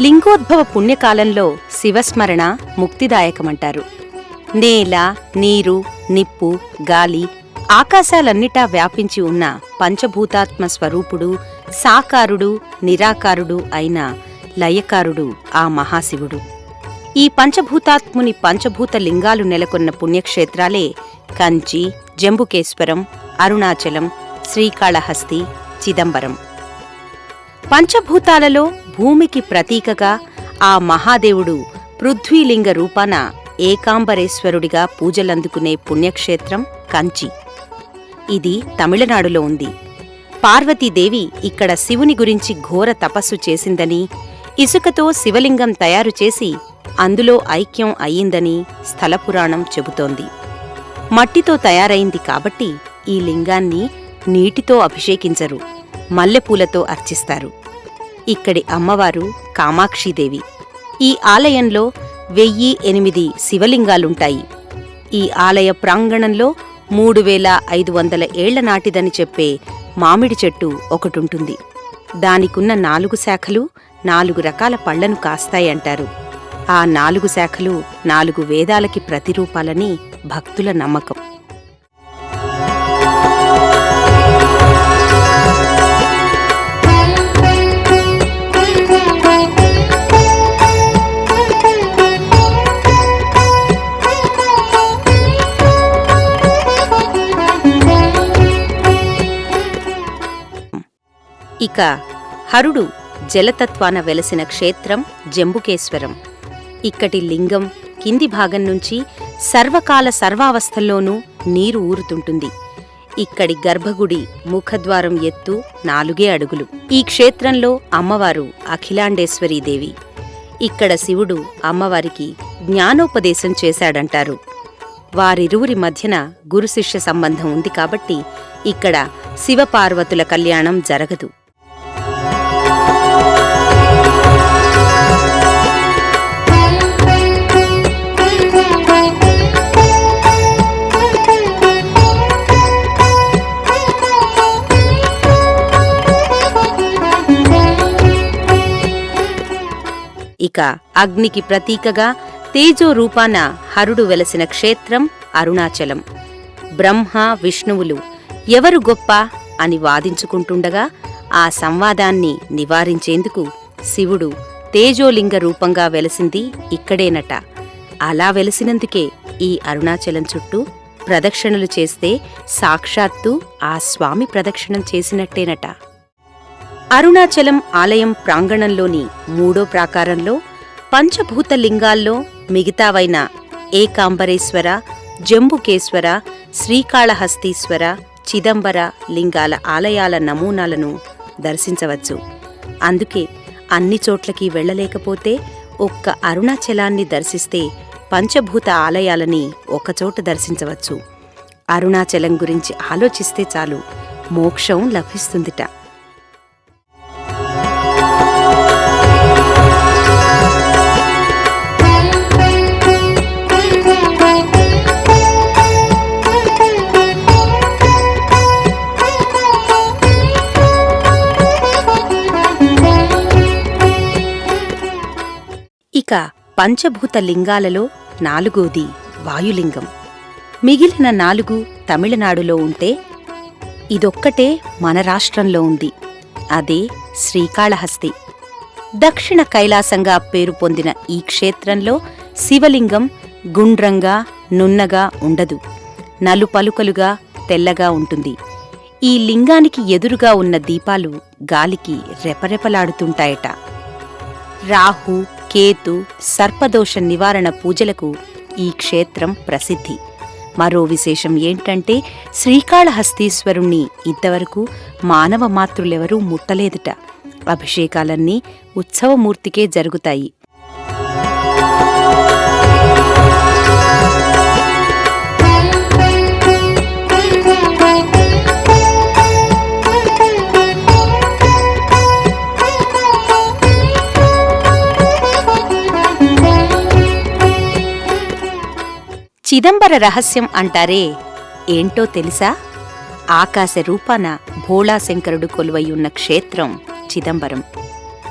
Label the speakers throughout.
Speaker 1: లింగోద్భవ పుణ్యకాలంలో శివస్మరణ ముక్తిదాయకమంటారు. నేల నీరు నిప్పు గాలి ఆకాశాలన్నిటా వ్యాపించి ఉన్న పంచభూతాత్మ స్వరూపుడు సాకారుడు నిరాకారుడు అయిన లయకారుడు ఆ మహాశివుడు. ఈ పంచభూతాత్ముని పంచభూత లింగాలు నెలకొన్న పుణ్యక్షేత్రాలే కంచి జంబుకేశ్వరం అరుణాచలం శ్రీకాళహస్తి చిదంబరం. పంచభూతాలలో భూమికి ప్రతీకగా ఆ మహాదేవుడు పృథ్వీలింగ రూపాన ఏకాంబరేశ్వరుడిగా పూజలందుకునే పుణ్యక్షేత్రం కంచి. ఇది తమిళనాడులో ఉంది. పార్వతీదేవి ఇక్కడ శివుని గురించి ఘోర తపస్సు చేసిందని ఇసుకతో శివలింగం తయారు చేసి అందులో ఐక్యం అయ్యిందని స్థలపురాణం చెబుతోంది. మట్టితో తయారైంది కాబట్టి ఈ లింగాన్ని నీటితో అభిషేకించరు మల్లెపూలతో అర్చిస్తారు. ఇక్కడి అమ్మవారు కామాక్షీదేవి. ఈ ఆలయంలో వెయ్యి ఎనిమిది శివలింగాలుంటాయి. ఈ ఆలయ ప్రాంగణంలో మూడు వేల ఐదు వందల ఏళ్ళ నాటిదని చెప్పే మామిడి చెట్టు ఒకటుంటుంది. దానికున్న నాలుగు శాఖలు నాలుగు రకాల పళ్ళను కాస్తాయంటారు. ఆ నాలుగు శాఖలు నాలుగు వేదాలకి ప్రతిరూపాలని భక్తుల నమ్మకం. ఇక హరుడు జలతత్వాన వెలసిన క్షేత్రం జంబుకేశ్వరం. ఇక్కటి లింగం కింది భాగం నుంచి సర్వకాల సర్వావస్థల్లోనూ నీరు ఊరుతుంటుంది. ఇక్కడి గర్భగుడి ముఖద్వారం ఎత్తు నాలుగే అడుగులు. ఈ క్షేత్రంలో అమ్మవారు అఖిలాండేశ్వరీదేవి ఇక్కడ శివుడు అమ్మవారికి జ్ఞానోపదేశం చేశాడంటారు. వారిరువురి మధ్యన గురుశిష్య సంబంధం ఉంది కాబట్టి ఇక్కడ శివపార్వతుల కళ్యాణం జరగదు. ఇక అగ్నికి ప్రతీకగా తేజో రూపాన హరుడు వెలసిన క్షేత్రం అరుణాచలం. బ్రహ్మ విష్ణువులు ఎవరు గొప్ప అని వాదించుకుంటుండగా ఆ సంవాదాన్ని నివారించేందుకు శివుడు తేజోలింగ రూపంగా వెలసింది ఇక్కడేనట. అలా వెలసినందుకే ఈ అరుణాచలం చుట్టూ ప్రదక్షిణలు చేస్తే సాక్షాత్తు ఆ స్వామి ప్రదక్షిణం చేసినట్టేనట. అరుణాచలం ఆలయం ప్రాంగణంలోని మూడో ప్రాకారంలో పంచభూత లింగాల్లో మిగతావైన ఏకాంబరేశ్వర జంబుకేశ్వర శ్రీకాళహస్తీశ్వర చిదంబర లింగాల ఆలయాల నమూనాలను దర్శించవచ్చు. అందుకే అన్ని చోట్లకి వెళ్ళలేకపోతే ఒక్క అరుణాచలాన్ని దర్శిస్తే పంచభూత ఆలయాలని ఒకచోట దర్శించవచ్చు. అరుణాచలం గురించి ఆలోచిస్తే చాలు మోక్షం లభిస్తుందిట. ఇక పంచభూత లింగాలలో నాలుగోది వాయులింగం. మిగిలిన నాలుగు తమిళనాడులో ఉంటే ఇదొక్కటే మన రాష్ట్రంలో ఉంది. అదే శ్రీకాళహస్తి. దక్షిణ కైలాసంగా పేరు పొందిన ఈ క్షేత్రంలో శివలింగం గుండ్రంగా నున్నగా ఉండదు. నలుపలుకలుగా తెల్లగా ఉంటుంది. ఈ లింగానికి ఎదురుగా ఉన్న దీపాలు గాలికి రెపరెపలాడుతుంటాయట. రాహు కేతు సర్పదోష నివారణ పూజలకు ఈ క్షేత్రం ప్రసిద్ధి. మరో విశేషం ఏంటంటే శ్రీకాళహస్తీశ్వరుణ్ణి ఇంతవరకు మానవ మాతృలెవరూ ముట్టలేదుట. అభిషేకాలన్నీ ఉత్సవమూర్తికే జరుగుతాయి. చిదంబర రహస్యం అంటారే? ఏంటో తెలుసా? ఆకాశ రూపాన భోళాశంకరుడు కొలువై ఉన్న క్షేత్రం చిదంబరం.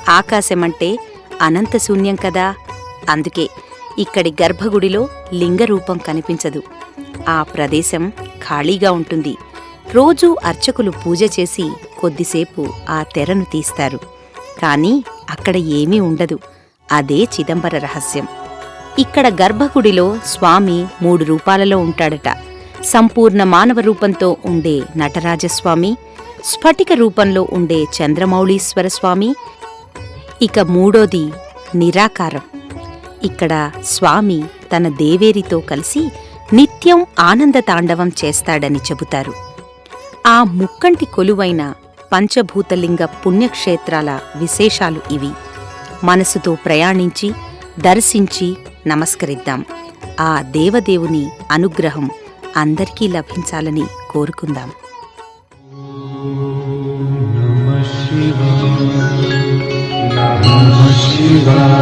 Speaker 1: ఆకాశమంటే అనంత శూన్యం కదా? అందుకే ఇక్కడి గర్భగుడిలో లింగరూపం కనిపించదు. ఆ ప్రదేశం ఖాళీగా ఉంటుంది. రోజూ అర్చకులు పూజ చేసి కొద్దిసేపు ఆ తెరను తీస్తారు. కానీ అక్కడ ఏమీ ఉండదు. అదే చిదంబర రహస్యం. ఇక్కడ గర్భగుడిలో స్వామి మూడు రూపాలలో ఉంటాడట. సంపూర్ణ మానవ రూపంతో ఉండే నటరాజస్వామి స్ఫటిక రూపంలో ఉండే చంద్రమౌళీశ్వర స్వామి ఇక మూడోది నిరాకారం. ఇక్కడ స్వామి తన దేవేరితో కలిసి నిత్యం ఆనంద తాండవం చేస్తాడని చెబుతారు. ఆ ముక్కంటి కొలువైన పంచభూతలింగ పుణ్యక్షేత్రాల విశేషాలు ఇవి. మనసుతో ప్రయాణించి దర్శించి నమస్కరిద్దాం. ఆ దేవదేవుని అనుగ్రహం అందరికీ లభించాలని కోరుకుందాం.
Speaker 2: శివ